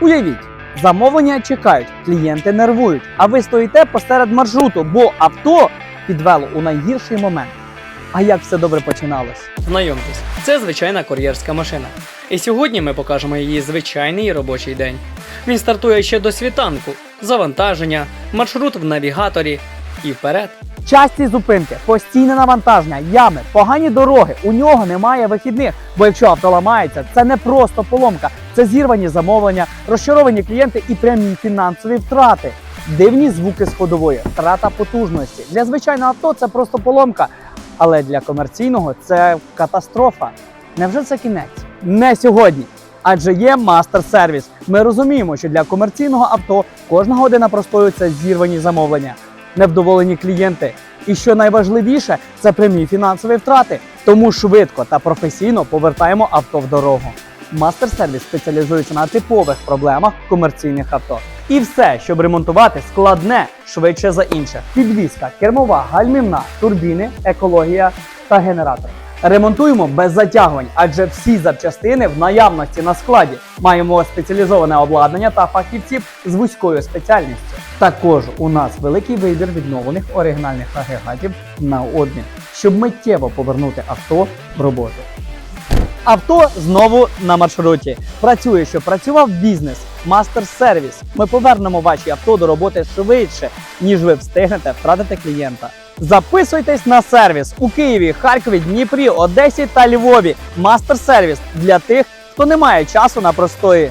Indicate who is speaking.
Speaker 1: Уявіть, замовлення чекають, клієнти нервують, а ви стоїте посеред маршруту, бо авто підвело у найгірший момент. А як все добре починалось?
Speaker 2: Знайомтесь, це звичайна кур'єрська машина. І сьогодні ми покажемо її звичайний робочий день. Він стартує ще до світанку, завантаження, маршрут в навігаторі і вперед.
Speaker 1: Часті зупинки, постійне навантаження, ями, погані дороги. У нього немає вихідних. Бо якщо авто ламається, це не просто поломка, це зірвані замовлення, розчаровані клієнти і прямі фінансові втрати. Дивні звуки з ходової, втрата потужності. Для звичайного авто це просто поломка, але для комерційного це катастрофа. Невже це кінець? Не сьогодні. Адже є мастер-сервіс. Ми розуміємо, що для комерційного авто кожна година простою це зірвані замовлення невдоволені клієнти. І що найважливіше, це прямі фінансові втрати. Тому швидко та професійно повертаємо авто в дорогу. Мастер-сервіс спеціалізується на типових проблемах комерційних авто. І все, щоб ремонтувати, складне швидше за інше: підвізка, кермова, гальмівна, турбіни, екологія та генератор. Ремонтуємо без затягувань, адже всі запчастини в наявності на складі. Маємо спеціалізоване обладнання та фахівців з вузькою спеціальністю. Також у нас великий вибір відновлених оригінальних агрегатів на обмін, щоб миттєво повернути авто в роботу. Авто знову на маршруті. Працює, що працював бізнес, мастер-сервіс. Ми повернемо ваші авто до роботи швидше, ніж ви встигнете втратити клієнта. Записуйтесь на сервіс у Києві, Харкові, Дніпрі, Одесі та Львові. Мастер-сервіс для тих, хто не має часу на простої.